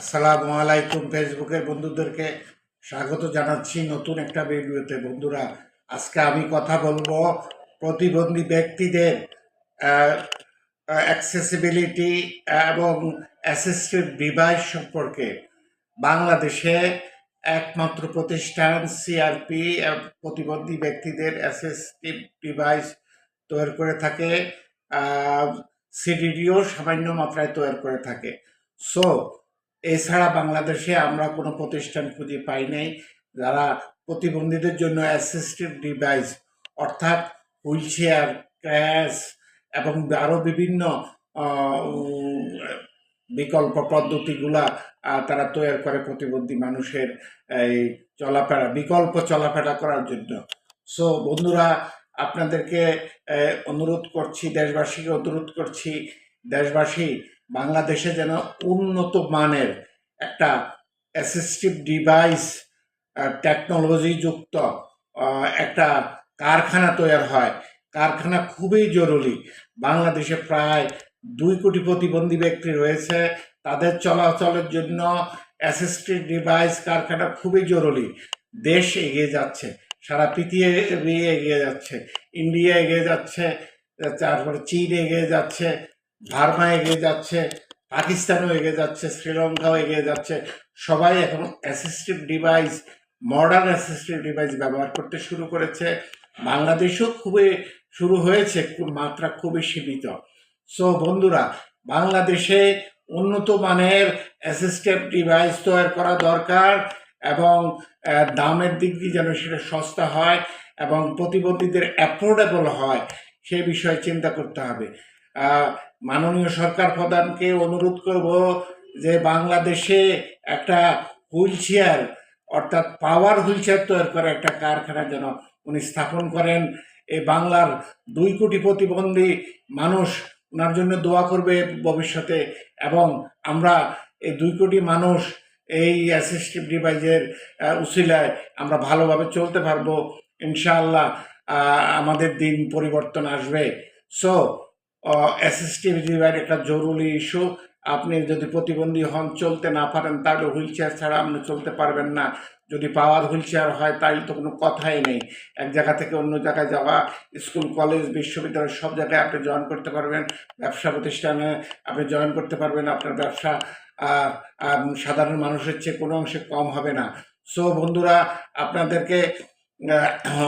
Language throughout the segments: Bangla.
আসসালামু আলাইকুম ফেসবুকের বন্ধুদেরকে স্বাগত জানাচ্ছি নতুন একটা ভিডিওতে। বন্ধুরা, আজকে আমি কথা বলব প্রতিবন্ধী ব্যক্তিদের অ্যাক্সেসিবিলিটি এবং অ্যাসিস্টিভ ডিভাইস সম্পর্কে। বাংলাদেশে একমাত্র প্রতিষ্ঠান সিআরপি প্রতিবন্ধী ব্যক্তিদের অ্যাসিস্টিভ ডিভাইস তৈরি করে থাকে সিডিডিও সামান্য মাত্রায় তৈরি করে থাকে। সো এছাড়া বাংলাদেশে আমরা কোনো প্রতিষ্ঠান খুঁজে পাই নাই। যারা প্রতিবন্ধীদের জন্য অ্যাসিস্টিভ ডিভাইস অর্থাৎ হুইল চেয়ার ক্র্যাশ এবং আরও বিভিন্ন বিকল্প পদ্ধতিগুলা তারা তৈরি করে প্রতিবন্ধী মানুষের, এই চলাফেরা, বিকল্প চলাফেরা করার জন্য। সো বন্ধুরা, আপনাদেরকে অনুরোধ করছি, দেশবাসীকে অনুরোধ করছি, দেশবাসী বাংলাদেশে যেন উন্নত মানের একটা অ্যাসিস্টিভ ডিভাইস টেকনোলজি যুক্ত একটা কারখানা তৈরি হয়। কারখানা খুবই জরুরি। বাংলাদেশে প্রায় দুই কোটি প্রতিবন্ধী ব্যক্তি রয়েছে। তাদের চলাচলের জন্য অ্যাসিস্টিভ ডিভাইস কারখানা খুবই জরুরি। দেশ এগিয়ে যাচ্ছে। সারা পৃথিবী এগিয়ে যাচ্ছে। ইন্ডিয়া এগিয়ে যাচ্ছে। তারপরে চীন এগিয়ে যাচ্ছে। ভার্মা এগিয়ে যাচ্ছে, পাকিস্তানও এগিয়ে যাচ্ছে, শ্রীলঙ্কাও এগিয়ে যাচ্ছে। সবাই এখন assistive device modern assistive device ব্যবহার করতে শুরু করেছে। বাংলাদেশও খুবই শুরু হয়েছে মাত্রা খুবই সীমিত। সো বন্ধুরা, বাংলাদেশে উন্নত মানের অ্যাসিস্টিভ ডিভাইস তৈরি করা দরকার এবং দামের দিক দিয়ে যেন সেটা সস্তা হয় এবং প্রতিবন্ধীদের অ্যাফোর্ডেবল হয়, সে বিষয়ে চিন্তা করতে হবে। মাননীয় সরকার প্রধানকে অনুরোধ করব যে বাংলাদেশে একটা হুইল চেয়ার অর্থাৎ পাওয়ার হুইল চেয়ার তৈরি করে একটা কারখানা যেন উনি স্থাপন করেন। এই বাংলার দুই কোটি প্রতিবন্ধী মানুষ ওনার জন্য দোয়া করবে ভবিষ্যতে এবং আমরা এই দুই কোটি মানুষ এই অ্যাসিস্টিভ ডিভাইসের উসিলায় আমরা ভালোভাবে চলতে পারব। ইনশাআল্লাহ আমাদের দিন পরিবর্তন আসবে। সো অ্যাসিস্টিভ ডিভাইস একটা জরুরি ইস্যু আপনি যদি প্রতিবন্ধী হন, চলতে না পারেন, তাহলে হুইল চেয়ার ছাড়া আপনি চলতে পারবেন না। যদি পাওয়ার হুইল চেয়ার হয়, তাহলে তো কোনো কথাই নেই। এক জায়গা থেকে অন্য জায়গায় যাওয়া, স্কুল, কলেজ, বিশ্ববিদ্যালয়, সব জায়গায় আপনি জয়েন করতে পারবেন। ব্যবসা প্রতিষ্ঠানে আপনি জয়েন করতে পারবেন, আপনার ব্যবসা সাধারণ মানুষের চেয়ে কোনো অংশে কম হবে না। সো বন্ধুরা, আপনাদেরকে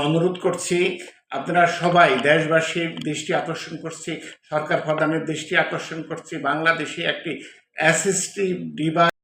অনুরোধ করছি আপনারা সবাই দেশবাসীর দৃষ্টি আকর্ষণ করছি, সরকার প্রধানের দৃষ্টি আকর্ষণ করছি, বাংলাদেশে একটি অ্যাসিস্টিভ ডিভাইস